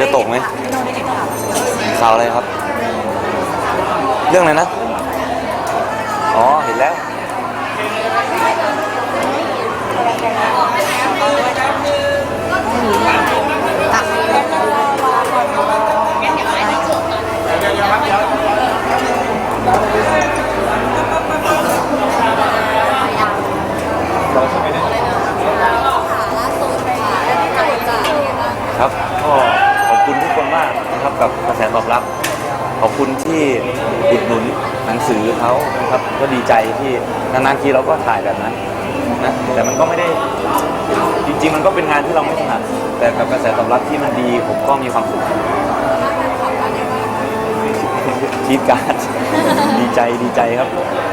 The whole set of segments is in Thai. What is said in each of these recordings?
จะตกไหมพี่โน้ได้ติดข่าวข่าวอะไรครับ เรื่องอะไรนะ อ๋อ เห็นแล้ว กับกรตอบรับ ขอบคุณที่อุดหนุนหนังสือเขานะครับ ก็ดีใจที่นานๆทีเราก็ถ่ายแบบนั้นนะแต่มันก็ไม่ได้จริง ๆ มันก็เป็นงานที่เราไม่ถนัดแต่กับกระแสตอบรับที่มันดีผมก็มีความสุขคิดการดดีใจดีใจครับ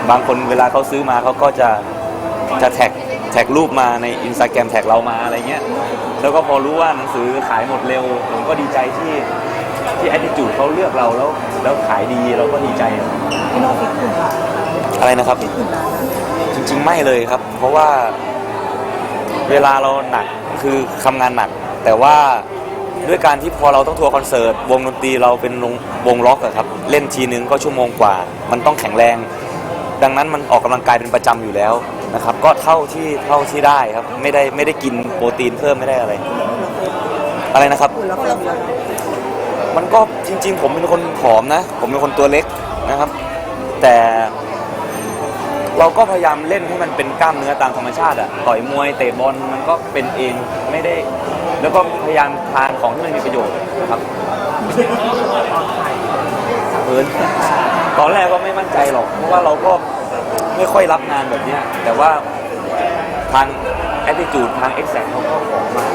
บางคนเวลาเขาซื้อมาเขาก็จะจะแท็กแท็กรูปมาในอินสตาแกรมแท็กเรามาอะไรเงี้ย แล้วก็พอรู้ว่าหนังสือขายหมดเร็ว ผมก็ดีใจที่ ที่ attitude เขาเลือกเราแล้ว แล้วขายดีเราก็ดีใจพี่โน้ฟิตหุ่นค่ะอะไรนะครับ ฟิตหุ่นนานนะจริง ๆ ไม่เลยครับ เพราะว่าเวลาเราหนักคือทำงานหนัก แต่ว่าด้วยการที่พอเราต้องทัวร์คอนเสิร์ต วงดนตรีเราเป็นวงวงล็อกอะครับ เล่นทีนึงก็ชั่วโมงกว่า มันต้องแข็งแรง ดังนั้นมันออกกำลังกายเป็นประจำอยู่แล้วนะครับ ก็เท่าที่เท่าที่ได้ครับ ไม่ได้ไม่ได้กินโปรตีนเพิ่มไม่ได้อะไร อะไรนะครับ หุ่นเราเป็นแล้ว มันก็จริง ๆ ผมเป็นคนผอมนะ ผมเป็นคนตัวเล็กนะครับ แต่ เราก็พยายามเล่นให้มันเป็นกล้ามเนื้อตามธรรมชาติอะต่อยมวยเตะบอลมันก็เป็นเองไม่ได้ แล้วก็พยายามทานของที่มันมีประโยชน์นะครับเอินตอนแรกก็ไม่มั่นใจหรอกเพราะว่าเราก็ไม่ค่อยรับงานแบบเนี้ยแต่ว่าทาง attitude ทาง exact เขาก็บอกมา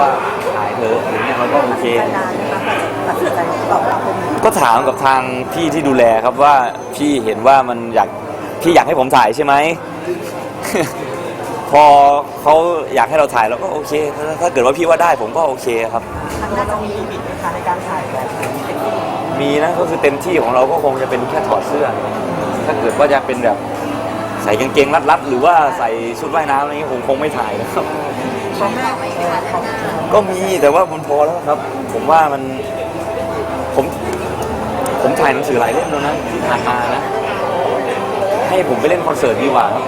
ว่าถ่ายเธอะอย่างเงี้ยเราก็โอเค ใจนานนะคะตัดสินใจตอบรับตรงนี้ก็ถามกับทางพี่ที่ดูแลครับว่าพี่เห็นว่ามันอยากพี่อยากให้ผมถ่ายใช่ไหม พอเขาอยากให้เราถ่ายเราก็โอเค ถ้าเกิดว่าพี่ว่าได้ผมก็โอเคครับ ทางด้านเรามีลิมิตไหมคะในการถ่ายแบบนี้เป็นที่มีนะก็คือเต็มที่ของเราก็คงจะเป็นแค่ถอดเสื้อ ถ้าเกิดว่าจะเป็นแบบใส่กางเกงรัดๆหรือว่าใส่ชุดว่ายน้ำอะไรเงี้ยผมคงไม่ถ่ายนะครับ พ่อแม่เออของก็มีแต่ว่ามันพอแล้วครับ ผมว่ามันผมผมถ่ายหนังสือหลายเล่มแล้วนะที่ผ่านมานะ ให้ผมไปเล่นคอนเสิร์ตดีกว่าครับ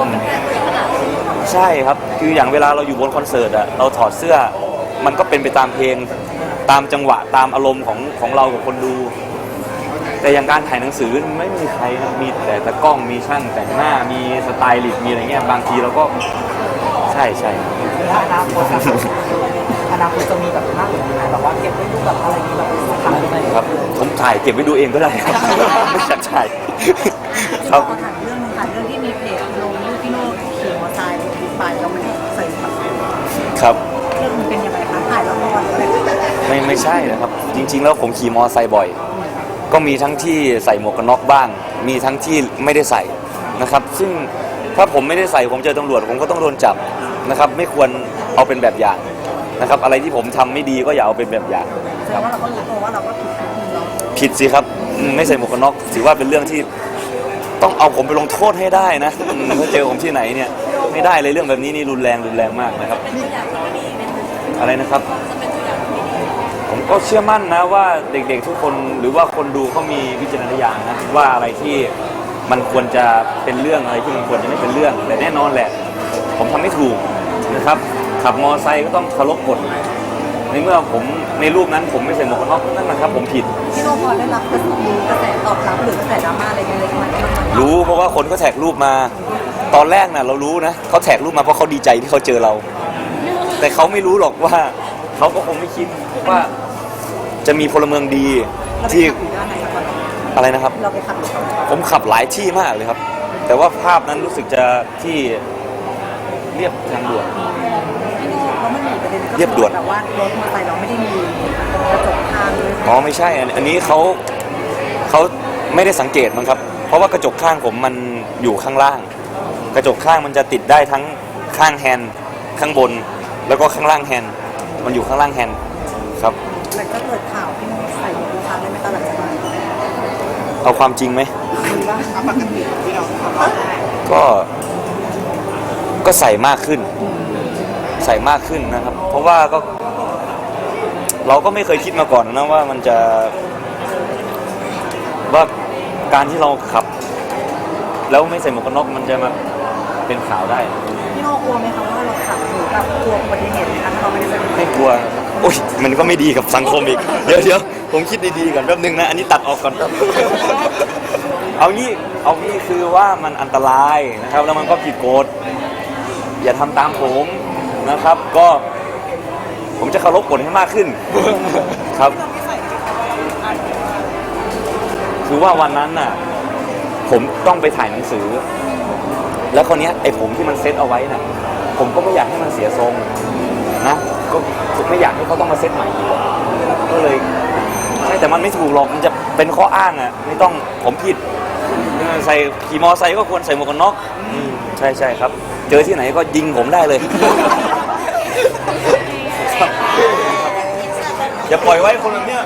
อืมใช่ครับคืออย่างเวลาเราอยู่บนคอนเสิร์ตอะเราถอดเสื้อ มันก็เป็นไปตามเพลงตามจังหวะตามอารมณ์ของของเรากับคนดู แต่อย่างการถ่ายหนังสือไม่มีใครนะมีแต่ตะกล้องมีช่างแต่งหน้ามีสไตลิสต์มีอะไรเงี้ยบางทีเราก็ใช่ใช่ อนาคตอะอนาคตจะมีแบบมากกว่านี้ไหมแบบว่าเก็บไว้ดูแบบอะไรนี้แบบสักครั้งหนึ่งครับผมถ่ายเก็บไว้ดูเองก็ได้ครับ ไม่อยากถ่ายคขรัอบถามเรื่องนึงค่ะเรื่องที่มีเพจลงรูปพี่โน้ขี่มอเตอร์ไซค์บิ๊กไบค์แล้วไม่ได้ใส่แบบครับเรื่องมันเป็นยังไงคะถ่ายละครหรืออะไรไม่ไม่ใช่นะครับ จริง ๆ แล้วผมขี่มอไซค์บ่อย ก็มีทั้งที่ใส่หมวกกันน็อกบ้าง มีทั้งที่ไม่ได้ใส่นะครับ ซึ่งถ้าผมไม่ได้ใส่ผมเจอตำรวจผมก็ต้องโดนจับ นะครับไม่ควรเอาเป็นแบบอย่างนะครับ อะไรที่ผมทำไม่ดีก็อย่าเอาเป็นแบบอย่างแสดงว่าเราก็รู้ตัวว่าเราก็ผิดนิดนึงเนาะผิดสิครับอืมไม่ใส่หมวกกันน็อกถือว่าเป็นเรื่องที่ต้องเอาผมไปลงโทษให้ได้นะอืมถ้าเจอผมที่ไหนเนี่ยไม่ได้เลยเรื่องแบบนี้นี่รุนแรงรุนแรงมากนะครับ อะไรนะครับ ผมก็เชื่อมั่นนะว่าเด็กๆทุกคนหรือว่าคนดูเขามีวิจารณญาณนะว่าอะไรที่มันควรจะเป็นเรื่องอะไรที่มันควรจะไม่เป็นเรื่อง แต่แน่นอนแหละ ผมทำไม่ถูกนะครับ ขับมอไซค์ก็ต้องเคารพกฎในเมื่อผมในรูปนั้นผมไม่ใส่หมวกกันน็อกนั่นนะครับ ผมผิดพี่โน้พอได้รับกระแสตอบรับหรือกระแสดราม่าอะไรเงี้ยเลยมันมันรู้เพราะว่าคนเขาแท็กรูปมา ตอนแรกน่ะเรารู้นะเขาแท็กรูปมาเพราะเขาดีใจที่เขาเจอเรา แต่เขาไม่รู้หรอกว่าเขาก็คงไม่คิดว่าจะมีพลเมืองดีเราไปที่ขับอยู่ด้านไหนครับอะไรนะครับเราไปขับอยู่ด้านไหนผมขับหลายที่มากเลยครับ แต่ว่าภาพนั้นรู้สึกจะที่ เรียบทางด่วน พี่โน้เพราะมันมีประเด็นก็เรียบด่วน แต่ว่ารถมอเตอร์ไซค์เราไม่ได้มีกระจกข้างเลยอ๋อไม่ใช่อันอันนี้เขาเขาไม่ได้สังเกตมั้งครับ เพราะว่ากระจกข้างผมมันอยู่ข้างล่าง กระจกข้างมันจะติดได้ทั้งข้างแฮนด์ข้างบน แล้วก็ข้างล่างแฮนด์มันอยู่ข้างล่างแฮนด์ครับ หลังจากเกิดข่าวพี่โน้ใส่ทุกครั้งเลยไหมตอนหลังจากนั้นเอาความจริงไหม มีบ้างปกติที่เราขับรถได้ก็ ก็ใส่มากขึ้น ใส่มากขึ้นนะครับ เพราะว่าก็ เราก็ไม่เคยคิดมาก่อนนะว่ามันจะว่าการที่เราขับ แล้วไม่ใส่หมวกกันน็อกมันจะมาเป็นข่าวได้ พี่โน่กลัวไหมคะว่าเราขับหรือกับกลัวอุบัติเหตุไหมคะถ้าเราไม่ได้ใส่หมวกไม่กลัวโอ้ยมันก็ไม่ดีกับสังคมอีก เดี๋ยวเดี๋ยวผมคิดดีๆก่อนแป๊บนึงนะ อันนี้ตัดออกก่อนแป๊บเอางี้เอางี้คือว่ามันอันตรายนะครับ แล้วมันก็ผิดกฎ อย่าทำตามผมนะครับ ก็ผมจะเคารพกฎให้มากขึ้น ครับ คือว่าวันนั้นน่ะ ผมต้องไปถ่ายหนังสือ แล้วคนนี้ยไอ้ผมที่มันเซตเอาไว้น่ะ ผมก็ไม่อยากให้มันเสียทรงนะก็ไม่อยากให้เขาต้องมาเซตใหม่อีกก็เลยใช่แต่มันไม่ถูกหรอกมันจะเป็นข้ออ้างอะไม่ต้องผมผิดใส่ขี่มอไซค์ก็ควรใส่หมวกกันน็อกอืมใช่ใช่ครับ เจอที่ไหนก็ยิงผมได้เลย อย่าปล่อยไว้คนแบบเนี้ย